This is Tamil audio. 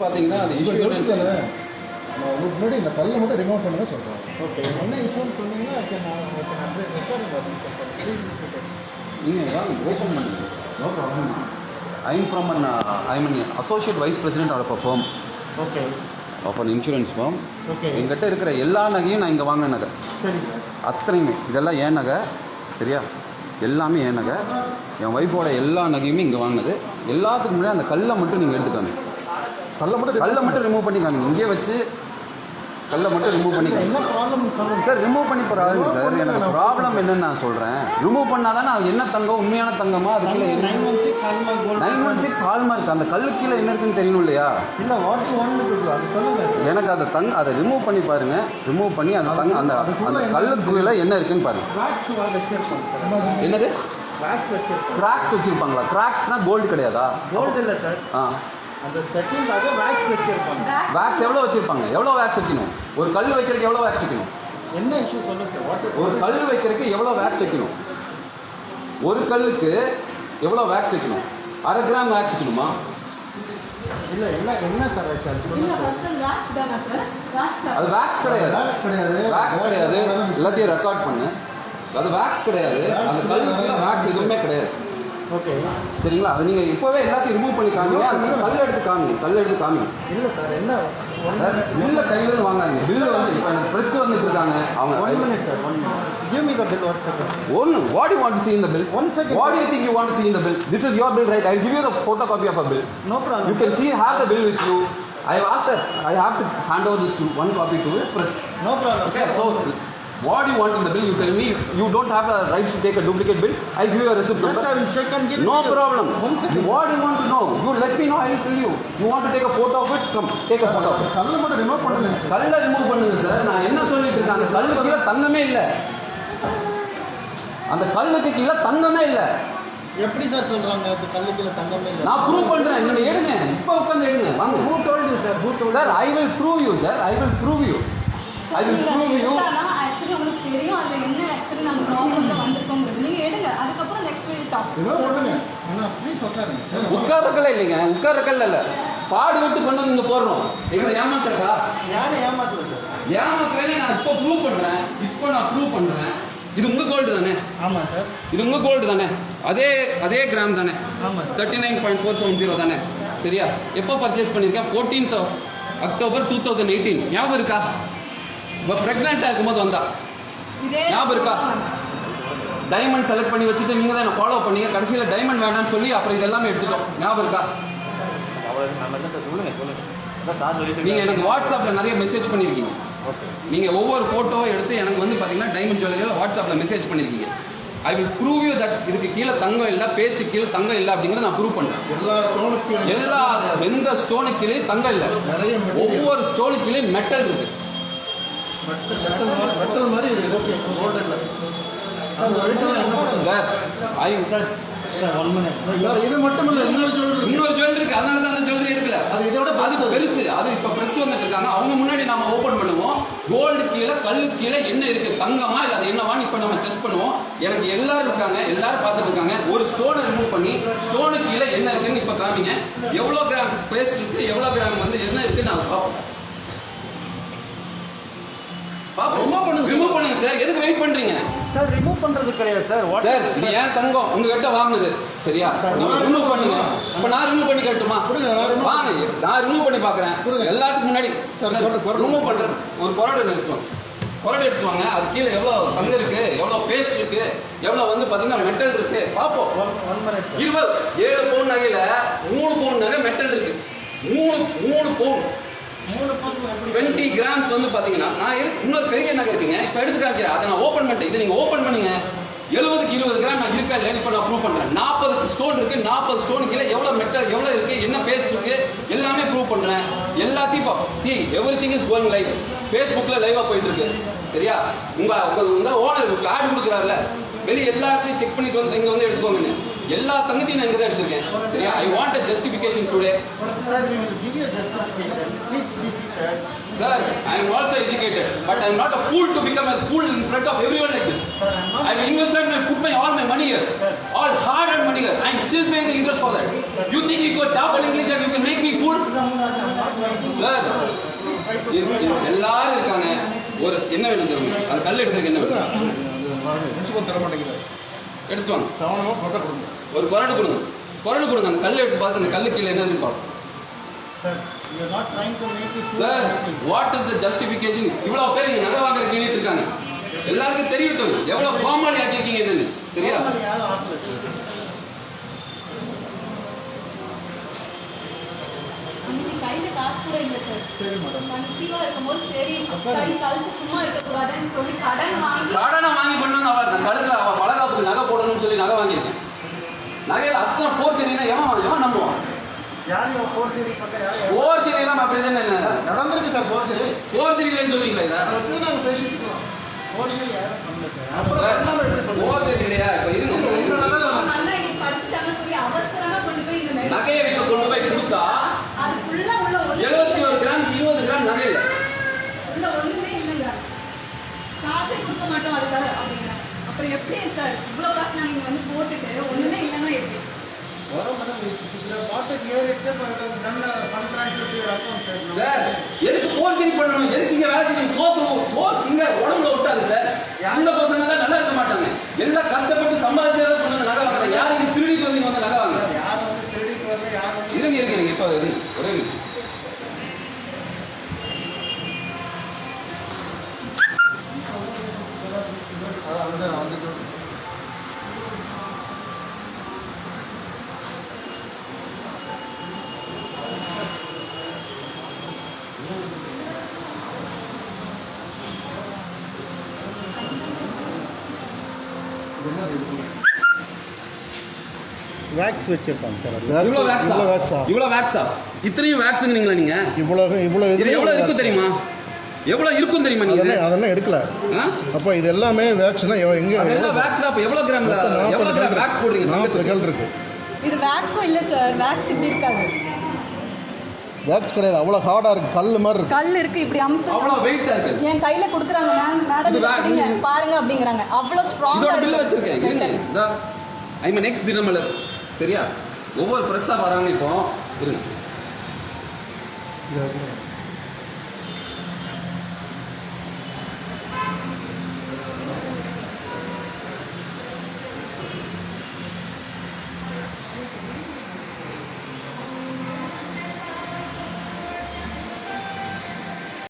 பார்த்தீங்கன்னா இஷ்யூ உங்களுக்கு முன்னாடி இந்த கல்லை மட்டும் ரிமூவ் பண்ணுங்க ஓகே என்ன இஷ்யூன்னு சொன்னீங்கன்னா. நீங்கள் வாங்க ஓப்பன் பண்ணுங்க. No problem I am from an I mean associate vice president of a firm okay of an insurance firm okay எங்கிட்ட இருக்கிற எல்லா நகையும் நான் இங்கே வாங்கின நகை. சரி. அத்தனையுமே. இதெல்லாம் ஏன் நகை. சரியா? எல்லாமே ஏன் நகை. என் ஒய்ஃபோட எல்லா நகையுமே இங்கே வாங்கினது. எல்லாத்துக்கும் முன்னாடி அந்த கல்லை மட்டும் நீங்கள் எடுத்துக்காமி கல்லை மட்டும் கல்லை மட்டும் ரிமூவ் பண்ணி காமிங்க இங்கே வச்சு கல்லை மட்டும் ரிமூவ் பண்ணி காமிங்க. என்ன ப்ராப்ளம் சொல்லுங்க சார் ரிமூவ் பண்ணி போகிறாருங்க சார் எனக்கு ப்ராப்ளம் என்னன்னு நான் சொல்கிறேன் ரிமூவ் பண்ணால் தானே அது என்ன தங்கம்? உண்மையான தங்கமா? அது கீழே nine one six hallmark nine one six hallmark அந்த கல்லு கீழே என்ன இருக்குன்னு தெரியணும் இல்லையா? இல்லை வாட் யூ வாண்ட் டு அது சொல்லுங்க சார் எனக்கு அதை தங் அதை ரிமூவ் பண்ணி பாருங்க. ரிமூவ் பண்ணி அந்த தங்க அந்த அந்த கல்லுக்குள்ள என்ன இருக்குன்னு பாருங்க. என்னது? கிராக்ஸ் வச்சிருப்பாங்களா? கிராக்ஸ்னா கோல்டு கிடையாதா? கோல்டு இல்லை சார் ஆ. அந்த செட்டிங்காக வேக்ஸ் வச்சிருப்பாங்க. வேக்ஸ் எவ்வளோ வச்சிருப்பாங்க? எவ்வளோ வேக்ஸ் வைக்கணும்? ஒரு கல் வைக்கிறதுக்கு எவ்வளோ வேக்ஸ் வைக்கணும்? என்ன இஷ்யூ சொல்லுங்க சார் ஒரு கல் வைக்கிறதுக்கு எவ்வளோ வேக்ஸ் வைக்கணும்? ஒரு கல்லுக்கு எவ்வளோ வேக்ஸ் வைக்கணும்? அரை கிராம் வேக்ஸ் வைக்கணுமா? இல்லை என்ன என்ன சார் அது வேக்ஸ் தானா சார் வேக்ஸ் அது வேக்ஸ் கிடையாது. வேக்ஸ் கிடையாது. எல்லாத்தையும் ரெக்கார்ட் பண்ணு. அது வேக்ஸ் கிடையாது. அந்த கல்லுக்குள்ள வேக்ஸ் எதுவுமே கிடையாது. ஓகே சரிங்களா அது நீங்கள் இப்போவே எல்லாத்தையும் ரிமூவ் பண்ணி காமிங்க அது கல் எடுத்து காமிங்க கல் எடுத்து காமிங்க இல்லை சார் என்ன ஒன் சார் பில்லை கையிலேருந்து வாங்காதீங்க பில்லு வந்து இப்போ எனக்கு ப்ரெஸ் வந்துட்டு இருக்காங்க ஒன் அவங்க minute sir one give me the bill one second ஒன்று what you want to the bill One second. what do you think you want to see in the bill this is your bill right i'll give you the photocopy of a bill no problem see have the bill with you i have asked that i have to hand over this to one copy to the press no problem okay so what do you want in the bill you tell me you don't have a right to take a duplicate bill i'll give you a receipt I number will check and give no you- problem second. what do you want to know you let me know i'll tell you you want to take a photo of it come take a photo of it கல்லை மட்டும் ரிமூவ் பண்ணுங்க கல்லை ரிமூவ் பண்ணுங்க சார் நான் என்ன சொல்லிட்டு இருக்கேன் அந்த கல்லுக்கு கீழே தங்கமே இல்லை அந்த கல்லுக்கு கீழே தங்கமே இல்லை எப்படி சார் சொல்றாங்க அது கல்லுக்குள்ள தங்கமே இல்லை நான் ப்ரூவ் பண்றேன் நீங்க எடுங்க இப்போ உட்காந்து எடுங்க வாங்க who told you sir who told sir I will prove you sir I will prove you I will prove you. தெரியும் அதுல என்ன ஆக்சுவலி நம்ம ப்ராப்ளம்ல வந்திருக்கோங்கிறது நீங்க எடுங்க. அதுக்கப்புறம் நெக்ஸ்ட் வீக் டாக் உட்கார்றக்கல இல்லைங்க. உட்கார்றக்கல்ல இல்ல. பாடு விட்டு கொண்டு வந்து இங்க போடுறோம். எங்களை ஏமாத்துறக்கா யாரும் ஏமாத்தல சார் ஏமாத்துறேன்னு நான் இப்போ ப்ரூவ் பண்றேன். இப்போ நான் ப்ரூவ் பண்றேன். இது உங்க கோல்டு தானே? ஆமாம் சார் இது உங்க கோல்டு தானே? அதே அதே கிராம் தானே? Sir thirty nine point four seven zero தானே? சரியா? எப்போ பர்ச்சேஸ் பண்ணியிருக்கேன் fourteenth of October two thousand eighteen ஞாபகம் இருக்கா? இப்போ ப்ரெக்னெண்ட்டாக இருக்கும்போது வந்தா. ஞாபகம் இருக்கா? டைமண்ட் செலக்ட் பண்ணி வச்சுட்டு நீங்கள் தான் என்ன ஃபாலோ பண்ணீங்க? கடைசியில் டைமண்ட் வேண்டாம்னு சொல்லி அப்புறம் இது எல்லாமே எடுத்துட்டோம். ஞாபகம் இருக்கா? நீங்கள் எனக்கு வாட்ஸ்அப்பில் நிறைய மெசேஜ் பண்ணியிருக்கீங்க நீங்கள் ஒவ்வொரு ஃபோட்டோ எடுத்து எனக்கு வந்து பார்த்தீங்கன்னா டைமண்ட் ஜுவல்லரியில் வாட்ஸ்அப்பில் மெசேஜ் பண்ணியிருக்கீங்க I will prove you that இதுக்கு கீழே தங்கம் இல்லை பேஸ்ட் கீழே தங்கம் இல்லை அப்படிங்கிறத நான் ப்ரூவ் பண்ணுறேன் எல்லா ஸ்டோனுக்கு எல்லா எந்த ஸ்டோனுக்கு கீழே தங்கம் இல்லை. ஒவ்வொரு ஸ்டோனுக்கு கீழே மெட்டல் இருக்கு. சார் பண்ணுறது சார் இது மட்டும் இல்லை இன்னொரு ஜுவல்லரி இருக்கு அதனால தான் அந்த ஜுவல்லரி எடுக்கல. அது இதோட அது பெருசு. அது இப்ப பிரஸ் வந்துட்டு இருக்காங்க. அவங்க முன்னாடி நாம ஓபன் பண்ணுவோம். கோல்டு கீழே கல்லு கீழே என்ன இருக்கு? தங்கமா இல்ல அது என்னவான்னு இப்ப நம்ம டெஸ்ட் பண்ணுவோம். எனக்கு எல்லாரும் இருக்காங்க எல்லாரும் பார்த்துட்டு இருக்காங்க. ஒரு ஸ்டோனை ரிமூவ் பண்ணி ஸ்டோனு கீழே என்ன இருக்குன்னு இப்ப காமிங்க. எவ்வளவு கிராம் பேஸ்ட் இருக்கு எவ்வளவு கிராம் வந்து என்ன இருக்குன்னு நான் பார்ப்போம். ரிமூவ் பண்ணுங்க சார் எதுக்கு வெயிட் பண்றீங்க? சார் ரிமூவ் பண்ணுறது கிடையாது சார் சார் இது ஏன் தங்கம்? உங்ககிட்ட வாங்குனது. சரியா? ரிமூவ் பண்ணுங்க. இப்ப நான் ரிமூவ் பண்ணி கட்டுமா? வாங்க நான் ரிமூவ் பண்ணி பாக்குறேன். எல்லாத்துக்கும் முன்னாடி. ரிமூவ் பண்றேன் ஒரு கொரடு எடுத்துவோம் கொரடு எடுத்துவாங்க அது கீழே எவ்வளவு தங்கம் இருக்கு எவ்வளவு பேஸ்ட் இருக்கு எவ்வளவு வந்து பாத்தீங்கன்னா மெட்டல் இருக்கு. மினிட் இருபது. ஏழு பவுன் நகையில மூணு பவுன் நகை மெட்டல் இருக்கு. மூணு மூணு பவுன் டுவெண்ட்டி கிராம்ஸ் வந்து பார்த்தீங்கன்னா நான் எடுத்து இன்னொரு பெரிய நகை இருக்குங்க. இப்போ எடுத்து காமிக்கிறேன். அதை நான் ஓப்பன் பண்ணிட்டேன். இதை நீங்கள் ஓப்பன் பண்ணுங்க. எழுபதுக்கு இருபது கிராம் நான் இருக்கா இல்லையா? இப்போ நான் ப்ரூவ் பண்ணுறேன் நாற்பது ஸ்டோன் இருக்கு. நாற்பது ஸ்டோன் கீழே எவ்வளோ மெட்டல் எவ்வளோ இருக்கு? என்ன பேஸ்ட் இருக்கு? எல்லாமே ப்ரூவ் பண்ணுறேன் எல்லாத்தையும் இப்போ see everything is going live ஃபேஸ்புக்கில் லைவாக போயிட்டு இருக்கு. சரியா? உங்கள் உங்கள் ஓனர் ஆடு கொடுக்குறாருல. வெளியே எல்லா இடத்துலையும் செக் பண்ணிட்டு வந்து இங்க வந்து எடுத்துக்கோங்கன்னு எல்லா தங்கத்தையும் நான் இங்க தான் எடுத்திருக்கேன் சரியா I want a justification today sir Sir, I am also educated, but I am not a fool to become a fool in front of everyone like this. I have invested and put my all my money here, all hard-earned money here. I am still paying the interest for that. You think you could talk in English and you can make me fool? இரு- இரு- எல்லாரும் இருக்காங்க ஒரு என்ன வேணும் சொல்லுங்க அது கல் எடுத்துருக்கு என்ன வேணும் பிரின்சிபல் தர மாட்டேங்கிறார் எடுத்து வாங்க. சவனமாக கொட்டை கொடுங்க. ஒரு குரடு கொடுங்க. குரடு கொடுங்க. அந்த கல் எடுத்து பார்த்து அந்த கல்லு கீழே என்னன்னு பார்ப்போம். Sir. What is the justification இவ்வளோ பேர் இங்கே நகை வாங்குற கேட்டுட்டு இருக்காங்க. எல்லாருக்கும் தெரியட்டும். எவ்வளோ கோமாளி ஆக்கியிருக்கீங்க என்னன்னு. சரியா? Normally யாரும் ஆகல sir. அன்னைக்கு கையில காசு கூட இல்லை சார் சரி மேடம் கன்சீவா இருக்கும்போது சரி கை கழுத்து சும்மா இருக்கக்கூடாதுன்னு சொல்லி கடன் வாங்கி கடனை வாங்கி கொண்டு வந்து அவள் நான் கழுத்துல அவள் பலகாப்புக்கு நகை போடணும்னு சொல்லி நகை வாங்கியிருக்கேன் நகையில் அத்தனை போர்ச்சரினா எவன் எவன் நம்புவான் யார் இவன் ஃபோர்ஜரி எல்லாம் அப்படி தானே என்ன நடந்திருக்கு சார் போகிறது போர்ச்சரி இல்லைன்னு சொல்லுவீங்களா இதை? வச்சு நாங்கள் பேசிட்டு இருக்கோம். ஃபோர்ஜரி இல்லையா? இப்போ இருங்க. நகையை விற்க கொண்டு போய் கொடுத்தா அது ஃபுல்லா உள்ள ஒண்ணுமே எழுபத்தி ஒரு. கிராம் இருபது கிராம் நகை. இல்லை உள்ள ஒண்ணுமே இல்லைங்க. காசே கொடுக்க மாட்டோம் அதுக்காக அப்படிங்கிறாங்க அப்புறம் எப்படி சார்? இவ்வளவு காசு நாங்க இங்க வந்து போட்டுட்டு ஒண்ணுமே இல்லைன்னா எப்படி? சார். எதுக்கு எதுக்கு சரி பண்ணணும்? எதுக்கு இங்க வேலை செய்யணும் சோத்து சோத்துங்க இங்க உடம்புல ஒட்டாது சார் இந்த பசங்க எல்லாம் நல்லா இருக்க மாட்டாங்க எல்லாம் கஷ்டப்பட்டு சம்பாதிச்சதை கொண்டு வந்து நகை வாங்குறாங்க யார் இங்க திருடிட்டு வந்து இங்க வந்து நகை வாங்க யார் வந்து திருடிட்டு வரல யார் வந்து இருங்க இருங்க இருங்க இப்போ இருங்க ஒரே நிமிஷம். அதான் வந்து வந்துட்டு இது என்ன இது? வேக்ஸ் வச்சிருக்காங்க சார் அது. இவ்வளவு வேக்ஸா இவ்வளவு வேக்ஸா? இவ்வளவு வேக்ஸா இத்தனையும் வேக்ஸுங்கிறீங்களா நீங்க? இவ்வளவு இவ்வளவு இது எவ்வளவு இருக்கும் தெரியுமா? எவ்வளவு இருக்கும் தெரியுமா நீங்க இது? அதெல்லாம் எடுக்கல. ஆ? அப்போ இது எல்லாமே வேக்ஸ்னா எங்க அதெல்லாம் வேக்ஸ்ல அப்ப எவ்வளவு கிராம்ல எவ்வளவு கிராம் வேக்ஸ் போடுறீங்க? நாற்பது? கல் இருக்கு. இது வேக்ஸும் இல்லை சார் வேக்ஸ் இப்படி இருக்காது. வேக்ஸ் கிடையாது அவ்வளோ ஹார்டாக இருக்கு. கல் மாதிரி இருக்கு. கல் இருக்கு இப்படி அமுத்து அவ்வளவு வெயிட்டா இருக்கு. என் கையில கொடுக்குறாங்க மேம் மேடம் பாருங்க அப்படிங்கிறாங்க. அவ்வளவு ஸ்ட்ராங்கா இதோட பில்ல வச்சிருக்கேன். இருங்க. I next Dinamalar. சரியா? ஒவ்வொரு ப்ரெஸ்ஸாக வராங்க இப்போ. இருங்க. இது.